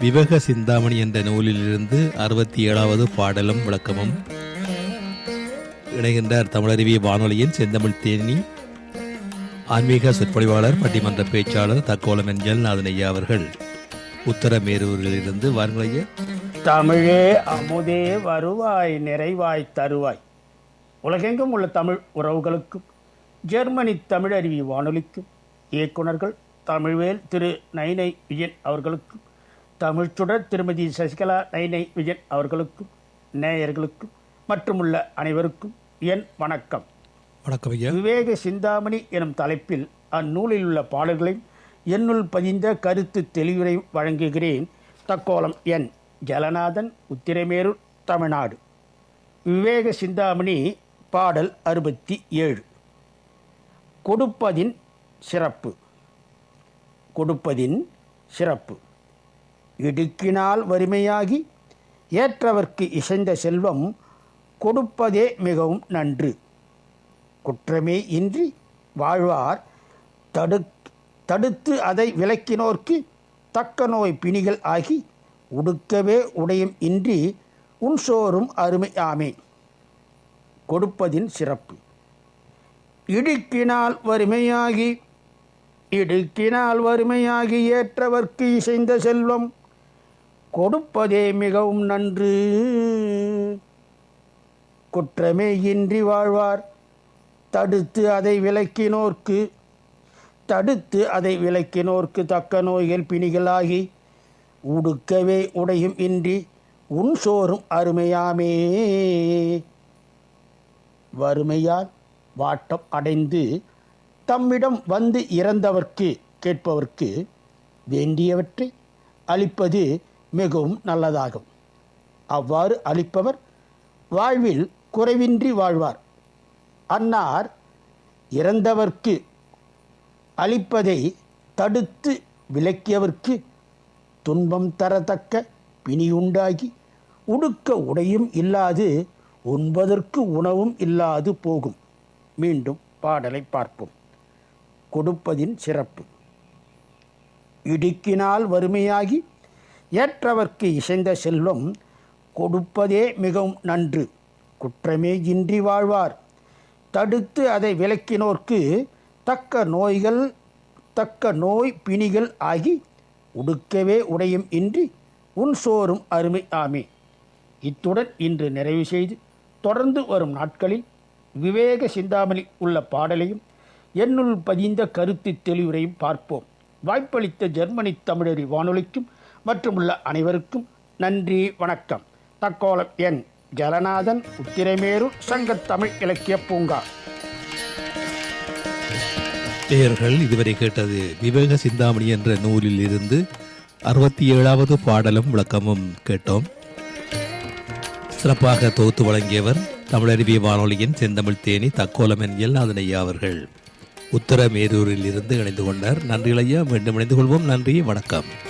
விவேக சிந்தாமணி என்ற நூலிலிருந்து அறுபத்தி ஏழாவது பாடலும் விளக்கமும் இணைகின்றார் தமிழருவி வானொலியின் செந்தமிழ் தேனி. ஆன்மீக சொற்பொழிவாளர் பட்டிமன்ற பேச்சாளர் தக்கோலம் என்ஜல் நாதனையா அவர்கள். உத்தரமேரூரிலிருந்து வாருங்களையா தமிழே அமுதே வருவாய் நிறைவாய் தருவாய். உலகெங்கும் உள்ள தமிழ் உறவுகளுக்கும் ஜெர்மனி தமிழருவி வானொலிக்கும் இயக்குனர்கள் தமிழ்வேல் திரு நைனை விஜயன் அவர்களுக்கும் தமிழ்ச்சுடர் திருமதி சசிகலா நைனை விஜயன் அவர்களுக்கும் நேயர்களுக்கும் மற்றுமுள்ள அனைவருக்கும் என் வணக்கம். வணக்கம் விவேக சிந்தாமணி எனும் தலைப்பில் அந்நூலில் உள்ள பாடல்களையும் என்னுள் பதிந்த கருத்து தெளிவுரை வழங்குகிறேன். தக்கோலம் என் ஜலநாதன் உத்திரமேரூர் தமிழ்நாடு. விவேக சிந்தாமணி பாடல் அறுபத்தி ஏழு. கொடுப்பதின் சிறப்பு. கொடுப்பதின் சிறப்பு. இடுக்கினால் வறுமையாகி ஏற்றவர்க்கு இசைந்த செல்வம் கொடுப்பதே மிகவும் நன்று. குற்றமே இன்றி வாழ்வார் தடு தடுத்து அதை விலக்கினோர்க்கு தக்க நோய் பிணிகள் ஆகி உடுக்கவே உடையும் இன்றி உன் சோறும் அருமை கொடுப்பதின் சிறப்பு. இடுக்கினால் வறுமையாகி இடுக்கினால் வறுமையாகி ஏற்றவர்க்கு இசைந்த செல்வம் கொடுப்பதே மிகவும் நன்று. குற்றமே இன்றி வாழ்வார். தடுத்து அதை விலக்கினோர்க்கு தடுத்து அதை விலக்கினோர்க்கு தக்க நோய்கள் பிணிகளாகி உடுக்கவே உடையும் இன்றி உன் சோறும் அருமையாமே. வறுமையால் வாட்டம் அடைந்து தம்மிடம் வந்து இறந்தவர்க்கு கேட்பவர்க்கு வேண்டியவற்றை அளிப்பது மிகவும் நல்லதாகும். அவ்வாறு அளிப்பவர் வாழ்வில் குறைவின்றி வாழ்வார். அன்னார் இறந்தவர்க்கு அளிப்பதை தடுத்து விலக்கியவர்க்கு துன்பம் தரத்தக்க பிணியுண்டாகி உடுக்க உடையும் இல்லாது உண்பதற்கு உணவும் இல்லாது போகும். மீண்டும் பாடலை பார்ப்போம். கொடுப்பதின் சிறப்பு. இடுக்கினால் வறுமையாகி ஏற்றவர்க்கு இசைந்த செல்வம் கொடுப்பதே மிகவும் நன்று. குற்றமே இன்றி வாழ்வார். தடுத்து அதை விலக்கினோர்க்கு தக்க நோய்கள் தக்க நோய் பிணிகள் ஆகி உடுக்கவே உடையும் இன்றி உன் சோறும் அருமை ஆமே. இத்துடன் இன்று நிறைவு செய்து தொடர்ந்து வரும் நாட்களில் விவேக சிந்தாமணி உள்ள பாடலையும் என்னுள் பதிந்த கருத்து தெளிவுரையும் பார்ப்போம். வாய்ப்பளித்த ஜெர்மனி தமிழறி வானொலிக்கும் மற்றும் உள்ள அனைவருக்கும் நன்றி வணக்கம். தக்கோலம் என் ஜலநாதன் உத்திரமேரூர் சங்கத்தமிழ் இலக்கிய பூங்கா. நேயர்கள் இதுவரை கேட்டது விவேக சிந்தாமணி என்ற நூலில் இருந்து அறுபத்தி ஏழாவது பாடலும் விளக்கமும் கேட்டோம். சிறப்பாக தொகுத்து வழங்கியவர் தமிழருவி வானொலியின் செந்தமிழ் தேனி தக்கோலம் என்கில் அதனையா அவர்கள். உத்தரமேரூரில் இருந்து இணைந்து கொண்டார். நன்றிகளையா மீண்டும் இணைந்து கொள்வோம். நன்றி வணக்கம்.